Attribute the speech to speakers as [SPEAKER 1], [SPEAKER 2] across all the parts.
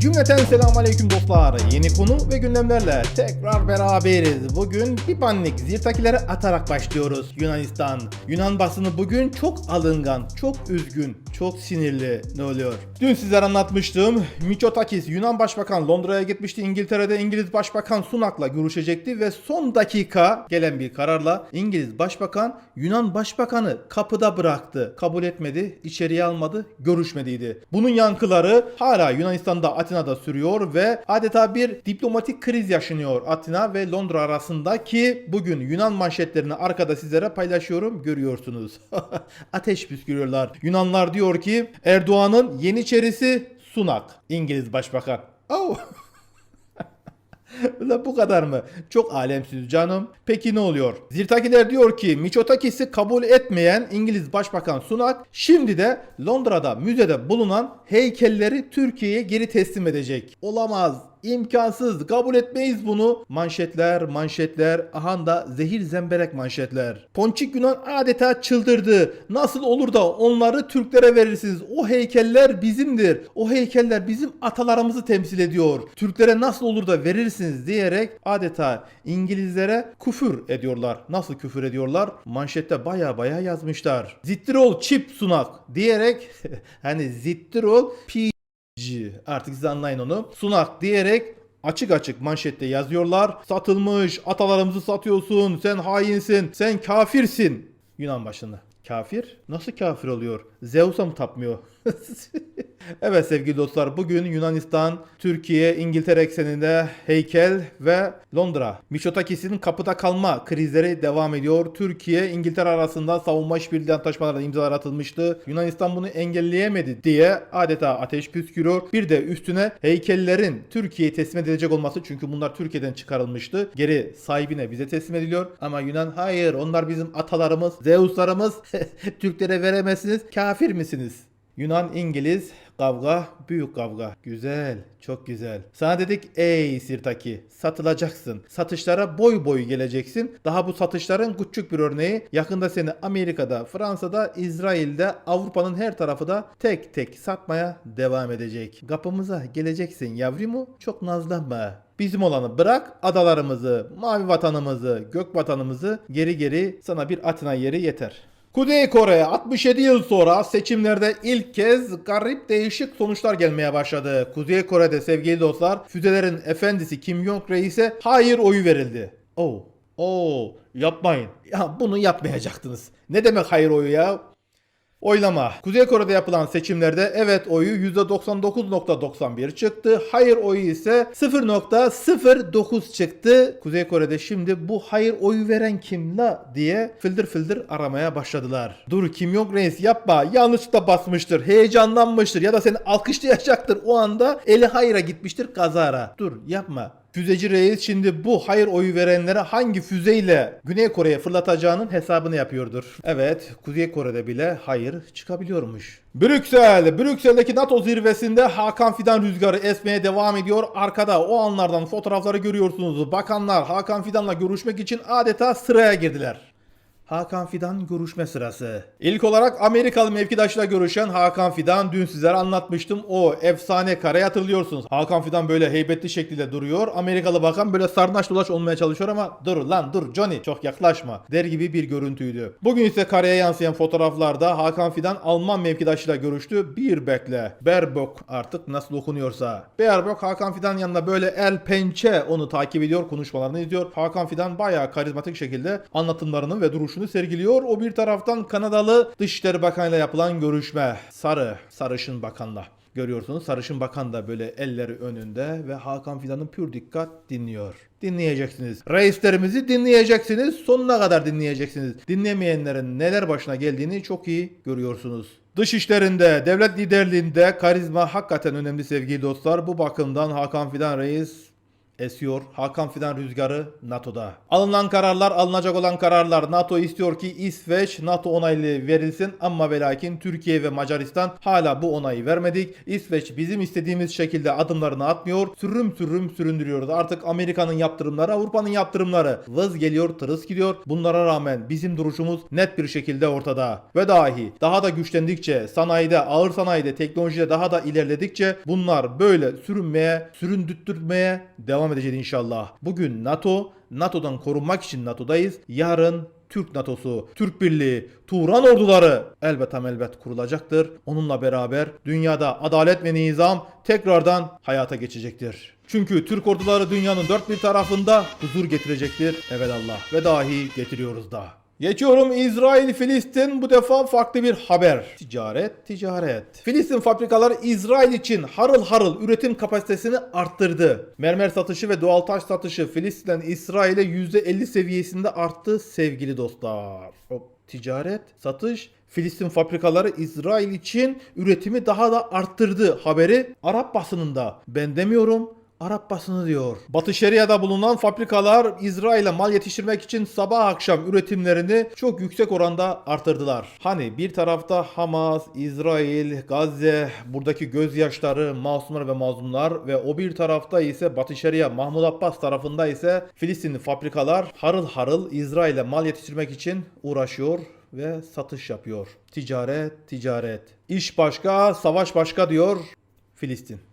[SPEAKER 1] Cümleten selamun aleyküm dostlar. Yeni konu ve gündemlerle tekrar beraberiz. Bugün bir banlik zirtakilere atarak başlıyoruz Yunanistan. Yunan basını bugün çok alıngan, çok üzgün, çok sinirli. Ne oluyor? Dün sizlere anlatmıştım. Mitsotakis Yunan Başbakan Londra'ya gitmişti. İngiltere'de İngiliz Başbakan Sunak'la görüşecekti ve son dakika gelen bir kararla İngiliz Başbakan Yunan Başbakanı kapıda bıraktı. Kabul etmedi, içeriye almadı, görüşmediydi. Bunun yankıları hala Yunanistan'da Atina'da sürüyor ve adeta bir diplomatik kriz yaşanıyor Atina ve Londra arasında ki bugün Yunan manşetlerini arkada sizlere paylaşıyorum görüyorsunuz. Ateş püskürüyorlar. Yunanlar diyor ki Erdoğan'ın yeniçerisi Sunak İngiliz Başbakan. Oh. Bu kadar mı? Çok alemsiz canım. Peki ne oluyor? Zirtakiler diyor ki Miçotakis'i kabul etmeyen İngiliz Başbakan Sunak şimdi de Londra'da müzede bulunan heykelleri Türkiye'ye geri teslim edecek. Olamaz. İmkansız. Kabul etmeyiz bunu. Manşetler, manşetler. Aha da zehir zemberek manşetler. Ponçik Yunan adeta çıldırdı. Nasıl olur da onları Türklere verirsiniz? O heykeller bizimdir. O heykeller bizim atalarımızı temsil ediyor. Türklere nasıl olur da verirsiniz diyerek adeta İngilizlere küfür ediyorlar. Nasıl küfür ediyorlar? Manşette baya baya yazmışlar. Zittirol çip sunak diyerek hani zittirol pi Artık siz anlayın onu. Sunak diyerek açık açık manşette yazıyorlar. Satılmış, atalarımızı satıyorsun, sen hainsin, sen kafirsin. Yunan başında. Kafir? Nasıl kafir oluyor? Zeus'a mı tapmıyor? evet sevgili dostlar bugün Yunanistan, Türkiye, İngiltere ekseninde heykel ve Londra. Mitsotakis'in kapıda kalma krizleri devam ediyor. Türkiye, İngiltere arasında savunma işbirliği antlaşmalarına imzalar atılmıştı. Yunanistan bunu engelleyemedi diye adeta ateş püskürüyor. Bir de üstüne heykellerin Türkiye'ye teslim edilecek olması çünkü bunlar Türkiye'den çıkarılmıştı. Geri sahibine bize teslim ediliyor. Ama Yunan hayır onlar bizim atalarımız, Zeuslarımız. Türklere veremezsiniz. Kafir misiniz? Yunan, İngiliz kavga, büyük kavga. Güzel, çok güzel. Sana dedik ey Sirtaki satılacaksın. Satışlara boy boy geleceksin. Daha bu satışların küçük bir örneği. Yakında seni Amerika'da, Fransa'da, İsrail'de, Avrupa'nın her tarafı da tek tek satmaya devam edecek. Kapımıza geleceksin yavrumu. Çok nazlanma. Bizim olanı bırak adalarımızı, mavi vatanımızı, gök vatanımızı geri geri sana bir Atina yeri yeter. Kuzey Kore 67 yıl sonra seçimlerde ilk kez garip değişik sonuçlar gelmeye başladı. Kuzey Kore'de sevgili dostlar füzelerin efendisi Kim Jong reise hayır oyu verildi. Oo, oo yapmayın. Ya bunu yapmayacaktınız. Ne demek hayır oyu ya? Oylama. Kuzey Kore'de yapılan seçimlerde evet oyu %99.91 çıktı. Hayır oyu ise 0.09 çıktı. Kuzey Kore'de şimdi bu hayır oyu veren kim la diye fıldır fıldır aramaya başladılar. Dur Kim Jong Reis yapma yanlışlıkla basmıştır. Heyecanlanmıştır ya da seni alkışlayacaktır. O anda eli hayra gitmiştir kazara. Dur yapma. Füzeci reis şimdi bu hayır oyu verenlere hangi füzeyle Güney Kore'ye fırlatacağının hesabını yapıyordur. Evet, Kuzey Kore'de bile hayır çıkabiliyormuş. Brüksel, Brüksel'deki NATO zirvesinde Hakan Fidan rüzgarı esmeye devam ediyor. Arkada o anlardan fotoğrafları görüyorsunuz. Bakanlar Hakan Fidan'la görüşmek için adeta sıraya girdiler. Hakan Fidan görüşme sırası. İlk olarak Amerikalı mevkidaşla görüşen Hakan Fidan dün sizlere anlatmıştım. O efsane kare hatırlıyorsunuz. Hakan Fidan böyle heybetli şekilde duruyor. Amerikalı bakan böyle sarnaş dolaş olmaya çalışıyor ama dur lan dur Johnny çok yaklaşma der gibi bir görüntüydü. Bugün ise kareye yansıyan fotoğraflarda Hakan Fidan Alman mevkidaşıyla görüştü. Bir bekle. Berbok artık nasıl okunuyorsa. Berbok Hakan Fidan yanında böyle el pençe onu takip ediyor konuşmalarını izliyor. Hakan Fidan bayağı karizmatik şekilde anlatımlarını ve duruşunu sergiliyor. O bir taraftan Kanadalı Dışişleri Bakanı'yla yapılan görüşme. Sarı, sarışın bakanla. Görüyorsunuz sarışın bakan da böyle elleri önünde ve Hakan Fidan'ın pür dikkat dinliyor. Dinleyeceksiniz. Reislerimizi dinleyeceksiniz. Sonuna kadar dinleyeceksiniz. Dinlemeyenlerin neler başına geldiğini çok iyi görüyorsunuz. Dış işlerinde, devlet liderliğinde karizma hakikaten önemli sevgili dostlar. Bu bakımdan Hakan Fidan Reis esiyor. Hakan Fidan rüzgarı NATO'da. Alınan kararlar, alınacak olan kararlar NATO istiyor ki İsveç NATO onaylı verilsin ama ve Türkiye ve Macaristan hala bu onayı vermedik. İsveç bizim istediğimiz şekilde adımlarını atmıyor. Sürüm sürüm süründürüyoruz. Artık Amerika'nın yaptırımları, Avrupa'nın yaptırımları vız geliyor, tırıs gidiyor. Bunlara rağmen bizim duruşumuz net bir şekilde ortada. Ve dahi daha da güçlendikçe, sanayide, ağır sanayide, teknolojide daha da ilerledikçe bunlar böyle sürünmeye, süründürtmeye devam edecek inşallah. Bugün NATO, NATO'dan korunmak için NATO'dayız. Yarın Türk NATO'su, Türk Birliği, Turan orduları elbet elbet kurulacaktır. Onunla beraber dünyada adalet ve nizam tekrardan hayata geçecektir. Çünkü Türk orduları dünyanın dört bir tarafında huzur getirecektir. Evelallah ve dahi getiriyoruz da. Geçiyorum İsrail Filistin bu defa farklı bir haber. Ticaret, ticaret. Filistin fabrikaları İsrail için harıl harıl üretim kapasitesini arttırdı. Mermer satışı ve doğal taş satışı Filistin'den İsrail'e %50 seviyesinde arttı sevgili dostlar. Hop, ticaret, satış Filistin fabrikaları İsrail için üretimi daha da arttırdı haberi Arap basınında. Ben demiyorum Arap basını diyor. Batı Şeria'da bulunan fabrikalar İsrail'e mal yetiştirmek için sabah akşam üretimlerini çok yüksek oranda artırdılar. Hani bir tarafta Hamas, İsrail, Gazze, buradaki gözyaşları, masumlar ve mazlumlar ve o bir tarafta ise Batı Şeria, Mahmud Abbas tarafında ise Filistinli fabrikalar harıl harıl İsrail'e mal yetiştirmek için uğraşıyor ve satış yapıyor. Ticaret, ticaret. İş başka, savaş başka diyor Filistin.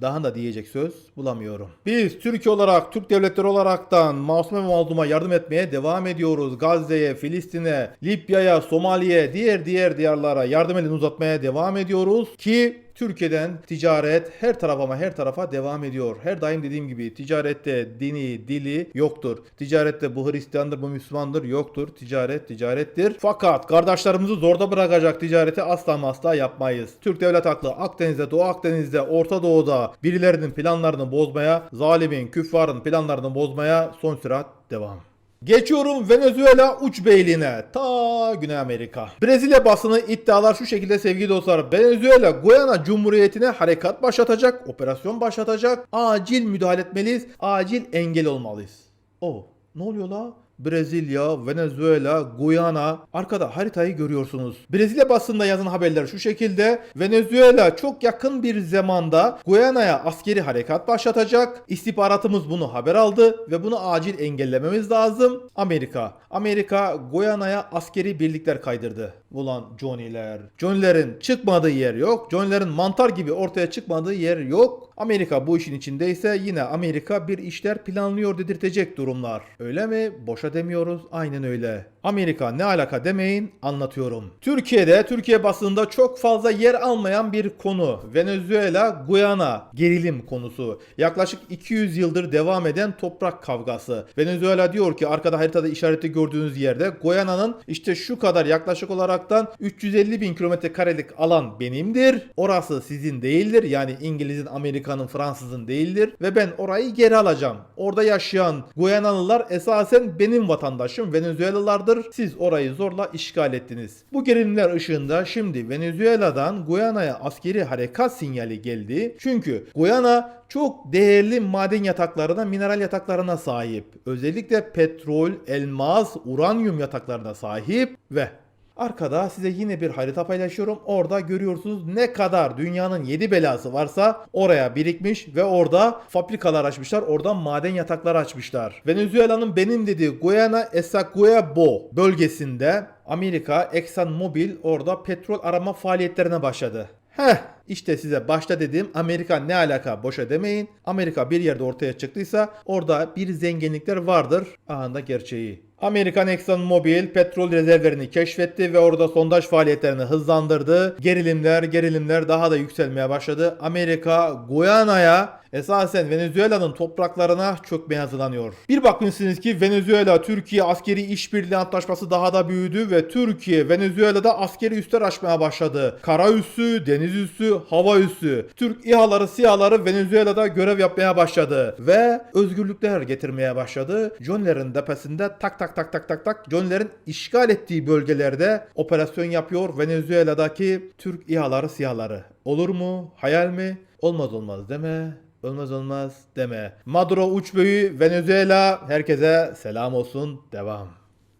[SPEAKER 1] Daha da diyecek söz bulamıyorum. Biz Türkiye olarak, Türk devletleri olaraktan masum ve mazluma yardım etmeye devam ediyoruz. Gazze'ye, Filistin'e, Libya'ya, Somali'ye, diğer diğer diyarlara yardım elini uzatmaya devam ediyoruz ki Türkiye'den ticaret her tarafa ama her tarafa devam ediyor. Her daim dediğim gibi ticarette dini, dili yoktur. Ticarette bu Hristiyandır, bu Müslümandır yoktur. Ticaret ticarettir. Fakat kardeşlerimizi zorda bırakacak ticareti asla asla yapmayız. Türk devlet aklı Akdeniz'de, Doğu Akdeniz'de, Orta Doğu'da birilerinin planlarını bozmaya, zalimin, küffarın planlarını bozmaya son sürat devam. Geçiyorum Venezuela uç beyliğine. Ta Güney Amerika. Brezilya basını iddialar şu şekilde sevgili dostlar. Venezuela Guyana Cumhuriyeti'ne harekat başlatacak, operasyon başlatacak. Acil müdahale etmeliyiz. Acil engel olmalıyız. O ne oluyor la? Brezilya, Venezuela, Guyana. Arkada haritayı görüyorsunuz. Brezilya basında yazan haberler şu şekilde. Venezuela çok yakın bir zamanda Guyana'ya askeri harekat başlatacak. İstihbaratımız bunu haber aldı ve bunu acil engellememiz lazım. Amerika. Amerika Guyana'ya askeri birlikler kaydırdı. Ulan Johnny'ler. Johnny'lerin çıkmadığı yer yok. Johnny'lerin mantar gibi ortaya çıkmadığı yer yok. Amerika bu işin içindeyse yine Amerika bir işler planlıyor dedirtecek durumlar. Öyle mi? Boşa demiyoruz. Aynen öyle. Amerika ne alaka demeyin anlatıyorum. Türkiye'de Türkiye basında çok fazla yer almayan bir konu. Venezuela Guyana gerilim konusu. Yaklaşık 200 yıldır devam eden toprak kavgası. Venezuela diyor ki arkada haritada işareti gördüğünüz yerde Guyana'nın işte şu kadar yaklaşık olaraktan 350 bin kilometre karelik alan benimdir. Orası sizin değildir. Yani İngiliz'in, Amerika'nın, Fransız'ın değildir. Ve ben orayı geri alacağım. Orada yaşayan Guyanalılar esasen benim vatandaşım. Venezuelalılardır. Siz orayı zorla işgal ettiniz. Bu gerilimler ışığında şimdi Venezuela'dan Guyana'ya askeri harekat sinyali geldi. Çünkü Guyana çok değerli maden yataklarına, mineral yataklarına sahip. Özellikle petrol, elmas, uranyum yataklarına sahip ve Arkada size yine bir harita paylaşıyorum. Orada görüyorsunuz ne kadar dünyanın 7 belası varsa oraya birikmiş ve orada fabrikalar açmışlar. Oradan maden yatakları açmışlar. Venezuela'nın benim dediği Guyana Essequibo bölgesinde Amerika Exxon Mobil orada petrol arama faaliyetlerine başladı. Heh işte size başta dediğim Amerika ne alaka boşa demeyin. Amerika bir yerde ortaya çıktıysa orada bir zenginlikler vardır. Anında gerçeği. Amerikan Exxon Mobil petrol rezervlerini keşfetti ve orada sondaj faaliyetlerini hızlandırdı. Gerilimler gerilimler daha da yükselmeye başladı. Amerika Guyana'ya esasen Venezuela'nın topraklarına çökmeye hazırlanıyor. Bir bakmışsınız ki Venezuela Türkiye askeri işbirliği antlaşması daha da büyüdü ve Türkiye Venezuela'da askeri üsler açmaya başladı. Kara üssü, deniz üssü, hava üssü. Türk İHA'ları, SİHA'ları Venezuela'da görev yapmaya başladı ve özgürlükler getirmeye başladı. John'lerin tepesinde tak tak tak tak tak tak John'lerin işgal ettiği bölgelerde operasyon yapıyor Venezuela'daki Türk İHA'ları, SİHA'ları. Olur mu? Hayal mi? Olmaz olmaz deme Olmaz olmaz deme. Maduro uç böğü Venezuela herkese selam olsun devam.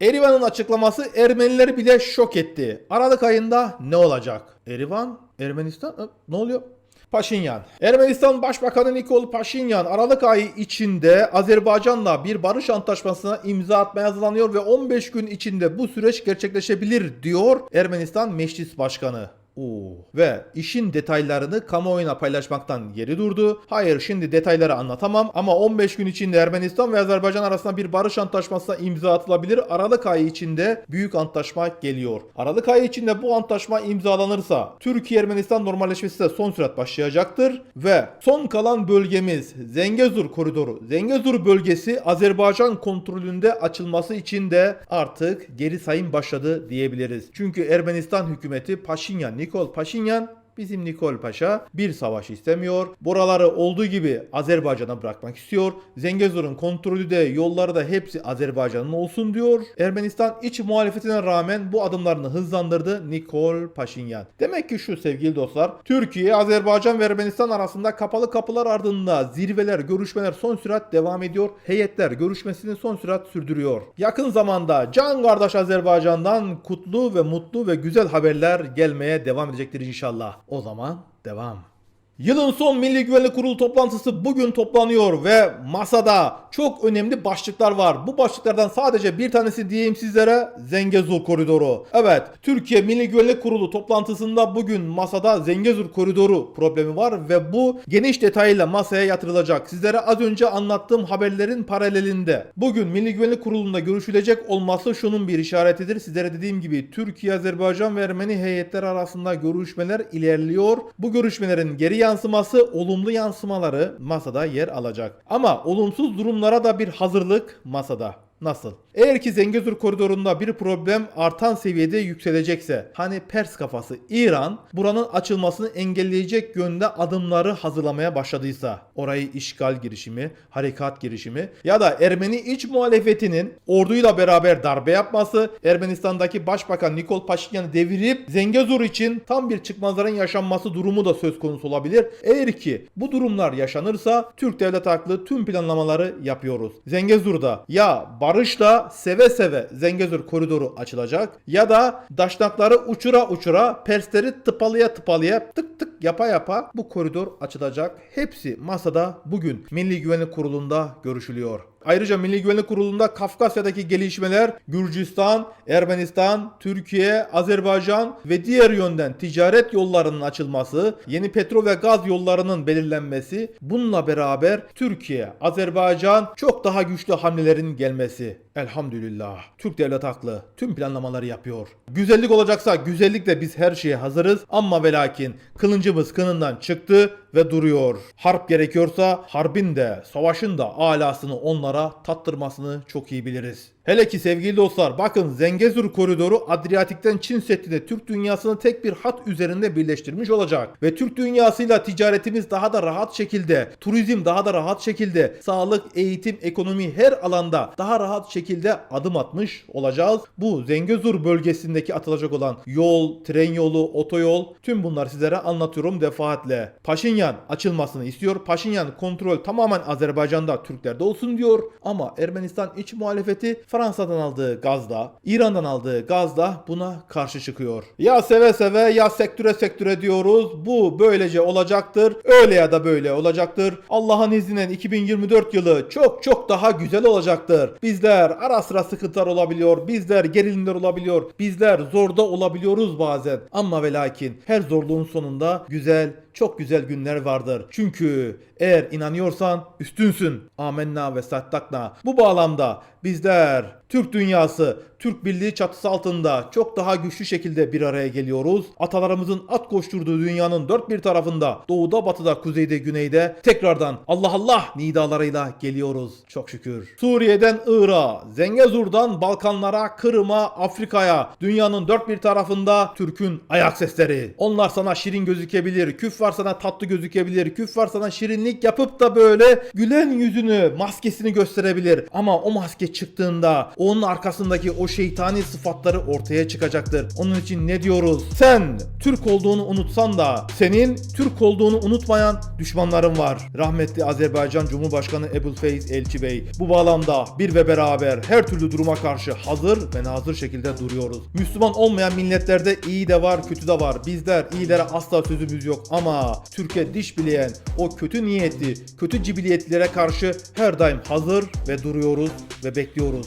[SPEAKER 1] Erivan'ın açıklaması Ermenileri bile şok etti. Aralık ayında ne olacak? Erivan? Ermenistan? Ne oluyor? Paşinyan. Ermenistan Başbakanı Nikol Paşinyan Aralık ayı içinde Azerbaycan'la bir barış antlaşmasına imza atmaya hazırlanıyor ve 15 gün içinde bu süreç gerçekleşebilir diyor Ermenistan Meclis Başkanı. Oo. Ve işin detaylarını kamuoyuna paylaşmaktan geri durdu. Hayır şimdi detayları anlatamam ama 15 gün içinde Ermenistan ve Azerbaycan arasında bir barış antlaşmasına imza atılabilir. Aralık ayı içinde büyük antlaşma geliyor. Aralık ayı içinde bu antlaşma imzalanırsa Türkiye-Ermenistan normalleşmesi de son sürat başlayacaktır ve son kalan bölgemiz Zengezur koridoru, Zengezur bölgesi Azerbaycan kontrolünde açılması için de artık geri sayım başladı diyebiliriz. Çünkü Ermenistan hükümeti Paşinyan, Nikol Paşinyan Bizim Nikol Paşa bir savaş istemiyor. Buraları olduğu gibi Azerbaycan'a bırakmak istiyor. Zengezur'un kontrolü de yolları da hepsi Azerbaycan'ın olsun diyor. Ermenistan iç muhalefetine rağmen bu adımlarını hızlandırdı Nikol Paşinyan. Demek ki şu sevgili dostlar Türkiye, Azerbaycan ve Ermenistan arasında kapalı kapılar ardında zirveler, görüşmeler son sürat devam ediyor. Heyetler görüşmesini son sürat sürdürüyor. Yakın zamanda can kardeş Azerbaycan'dan kutlu ve mutlu ve güzel haberler gelmeye devam edecektir inşallah. O zaman devam. Yılın son Milli Güvenlik Kurulu toplantısı bugün toplanıyor ve masada çok önemli başlıklar var. Bu başlıklardan sadece bir tanesi diyeyim sizlere Zengezur Koridoru. Evet Türkiye Milli Güvenlik Kurulu toplantısında bugün masada Zengezur Koridoru problemi var ve bu geniş detayıyla masaya yatırılacak. Sizlere az önce anlattığım haberlerin paralelinde bugün Milli Güvenlik Kurulu'nda görüşülecek olması şunun bir işaretidir. Sizlere dediğim gibi Türkiye, Azerbaycan ve Ermeni heyetler arasında görüşmeler ilerliyor. Bu görüşmelerin geri yansıması, olumlu yansımaları masada yer alacak. Ama olumsuz durumlara da bir hazırlık masada. Nasıl? Eğer ki Zengezur koridorunda bir problem artan seviyede yükselecekse hani Pers kafası İran buranın açılmasını engelleyecek yönde adımları hazırlamaya başladıysa orayı işgal girişimi, harekat girişimi ya da Ermeni iç muhalefetinin orduyla beraber darbe yapması, Ermenistan'daki Başbakan Nikol Paşinyan'ı devirip Zengezur için tam bir çıkmazların yaşanması durumu da söz konusu olabilir. Eğer ki bu durumlar yaşanırsa Türk devlet haklı tüm planlamaları yapıyoruz. Zengezur'da ya barışla seve seve Zengezur koridoru açılacak ya da daşnakları uçura uçura Persleri tıpalıya tıpalıya tık tık yapa yapa bu koridor açılacak. Hepsi masada bugün Milli Güvenlik Kurulu'nda görüşülüyor. Ayrıca Milli Güvenlik Kurulu'nda Kafkasya'daki gelişmeler Gürcistan, Ermenistan, Türkiye, Azerbaycan ve diğer yönden ticaret yollarının açılması, yeni petrol ve gaz yollarının belirlenmesi, bununla beraber Türkiye, Azerbaycan çok daha güçlü hamlelerin gelmesi. Elhamdülillah. Türk devlet haklı. Tüm planlamaları yapıyor. Güzellik olacaksa güzellikle biz her şeye hazırız ama ve lakin kılıncımız kınından çıktı ve duruyor. Harp gerekiyorsa harbin de savaşın da alasını onlara tattırmasını çok iyi biliriz. Hele ki sevgili dostlar bakın Zengezur koridoru Adriyatik'ten Çin Seddi'ne Türk dünyasını tek bir hat üzerinde birleştirmiş olacak. Ve Türk dünyasıyla ticaretimiz daha da rahat şekilde, turizm daha da rahat şekilde, sağlık, eğitim, ekonomi her alanda daha rahat şekilde adım atmış olacağız. Bu Zengezur bölgesindeki atılacak olan yol, tren yolu, otoyol tüm bunları sizlere anlatıyorum defaatle. Paşinyan açılmasını istiyor. Paşinyan kontrol tamamen Azerbaycan'da Türklerde olsun diyor. Ama Ermenistan iç muhalefeti Fransa'dan aldığı gazda, İran'dan aldığı gazda buna karşı çıkıyor. Ya seve seve ya sektöre sektöre diyoruz. Bu böylece olacaktır. Öyle ya da böyle olacaktır. Allah'ın izniyle 2024 yılı çok çok daha güzel olacaktır. Bizler ara sıra sıkıntılar olabiliyor. Bizler gerilimler olabiliyor. Bizler zorda olabiliyoruz bazen. Ama ve lakin her zorluğun sonunda güzel çok güzel günler vardır. Çünkü eğer inanıyorsan üstünsün. Amenna ve saddakna. Bu bağlamda bizler Türk dünyası, Türk Birliği çatısı altında çok daha güçlü şekilde bir araya geliyoruz. Atalarımızın at koşturduğu dünyanın dört bir tarafında, doğuda, batıda, kuzeyde, güneyde tekrardan Allah Allah nidalarıyla geliyoruz. Çok şükür. Suriye'den Irak'a, Zengezur'dan Balkanlara, Kırım'a, Afrika'ya, dünyanın dört bir tarafında Türk'ün ayak sesleri. Onlar sana şirin gözükebilir, küffar sana tatlı gözükebilir, küffar sana şirinlik yapıp da böyle gülen yüzünü, maskesini gösterebilir. Ama o maske çıktığında, o onun arkasındaki o şeytani sıfatları ortaya çıkacaktır. Onun için ne diyoruz? Sen Türk olduğunu unutsan da senin Türk olduğunu unutmayan düşmanların var. Rahmetli Azerbaycan Cumhurbaşkanı Ebu'l-Feyz Elçi Bey. Bu bağlamda bir ve beraber her türlü duruma karşı hazır ve nazır şekilde duruyoruz. Müslüman olmayan milletlerde iyi de var, kötü de var. Bizler iyilere asla sözümüz yok ama Türkiye diş bileyen o kötü niyetli, kötü cibiliyetlere karşı her daim hazır ve duruyoruz ve bekliyoruz.